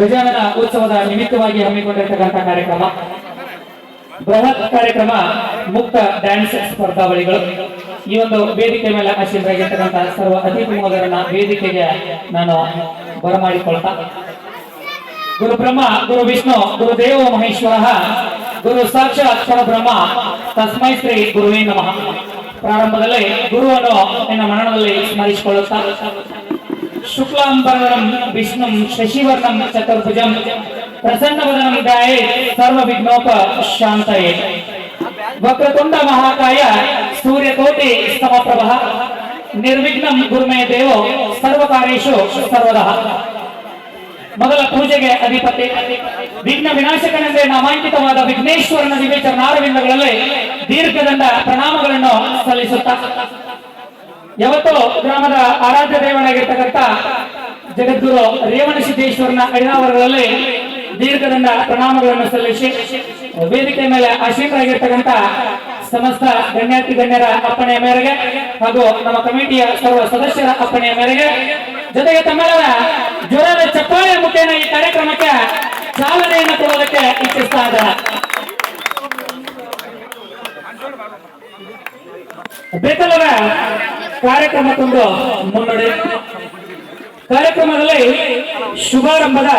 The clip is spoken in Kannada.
ಗಜಾನನ ಉತ್ಸವದ ನಿಮಿತ್ತವಾಗಿ ಹಮ್ಮಿಕೊಂಡಿರ್ತಕ್ಕಂಥ ಕಾರ್ಯಕ್ರಮ. ಬೃಹತ್ ಕಾರ್ಯಕ್ರಮ ಮುಕ್ತ ಡ್ಯಾನ್ಸ್ ಸ್ಪರ್ಧಾವಳಿಗಳು. ಈ ಒಂದು ವೇದಿಕೆ ಮೇಲೆ ಆಶೀರ್ವಾಗಿರ್ತಕ್ಕಂಥ ಸರ್ವ ಅತಿಥಿ ಮೋದರನ್ನ ವೇದಿಕೆಗೆ ನಾನು ಬರಮಾಡಿಕೊಳ್ತಾ. ಗುರು ಬ್ರಹ್ಮ, ಗುರು ವಿಷ್ಣು, ಗುರು ದೇವ ಮಹೇಶ್ವರ ಗುರು ಸಾಕ್ಷಾತ್ ಪರಬ್ರಹ್ಮ, ತಸ್ಮೈ ಶ್ರೀ ಗುರುವೇ ನಮಃ. ಪ್ರಾರಂಭದಲ್ಲಿ ಗುರುವನ್ನು ನನ್ನ ಮರಣದಲ್ಲಿ ಸ್ಮರಿಸಿಕೊಳ್ಳುತ್ತಾ. ಶುಕ್ಲಾಂಬರಂ ವಿಷ್ಣು ಶಶಿವರ್ಣಂ ಚತುರ್ಭುಜಂ. ಪ್ರಸನ್ನವದನಂ ಗಾಯೇ ಸರ್ವ ವಿಘ್ನೋಪ ಶಾಂತಯೇ. ವಕ್ರತುಂಡ ಮಹಾಕಾಯ, ಸೂರ್ಯಕೋಟಿ ಸಮಪ್ರಭ ನಿರ್ವಿಘ್ನಂ ಗುರುಮೇ ದೇವೋ ಸರ್ವಕಾರೇಷು ಸರ್ವದಃ. ಮೊದಲ ಪೂಜೆಗೆ ಅಧಿಪತಿ. ವಿಘ್ನ ವಿನಾಶಕನೆಂದೇ ನಾಮಾಂಕಿತವಾದ ವಿಘ್ನೇಶ್ವರನ ದಿವ್ಯ ದೀರ್ಘದಂಡ ಪ್ರಣಾಮಗಳನ್ನು ಸಲ್ಲಿಸುತ್ತಾ. ಯಾವತ್ತೋ ಗ್ರಾಮದ ಆರಾಧ್ಯ ದೇವನಾಗಿರ್ತಕ್ಕಂಥ ಜಗದ್ಗುರು ರೇವಣ ಸಿದ್ದೇಶ್ವರನ ಅಡಿನಾವರಗಳಲ್ಲಿ ದೀರ್ಘದಂಡ ಪ್ರಣಾಮಗಳನ್ನು ಸಲ್ಲಿಸಿ ವೇದಿಕೆ ಮೇಲೆ ಆಶೀನರಾಗಿರ್ತಕ್ಕಂಥ ಸಮಸ್ತ ಗಣ್ಯಾತಿ ಗಣ್ಯರ ಅಪ್ಪಣೆಯ ಮೇರೆಗೆ ಹಾಗೂ ನಮ್ಮ ಕಮಿಟಿಯ ಸರ್ವ ಸದಸ್ಯರ ಅಪ್ಪಣೆಯ ಮೇರೆಗೆ, ಜೊತೆಗೆ ತಮ್ಮೆಲ್ಲರ ಜ್ವರದ ಚಪ್ಪಾಳೆ ಮುಖೇನ ಈ ಕಾರ್ಯಕ್ರಮಕ್ಕೆ ಚಾಲನೆಯನ್ನು ಕೊಡೋದಕ್ಕೆ ಇಚ್ಛಿಸ್ತಾ ಇದ್ದಾರೆ ಬೇಕಲ್ಲರ ಕಾರ್ಯಕ್ರಮಕ್ಕೊಂದು ಮುನ್ನಡೆ. ಕಾರ್ಯಕ್ರಮದಲ್ಲಿ ಶುಭಾರಂಭದ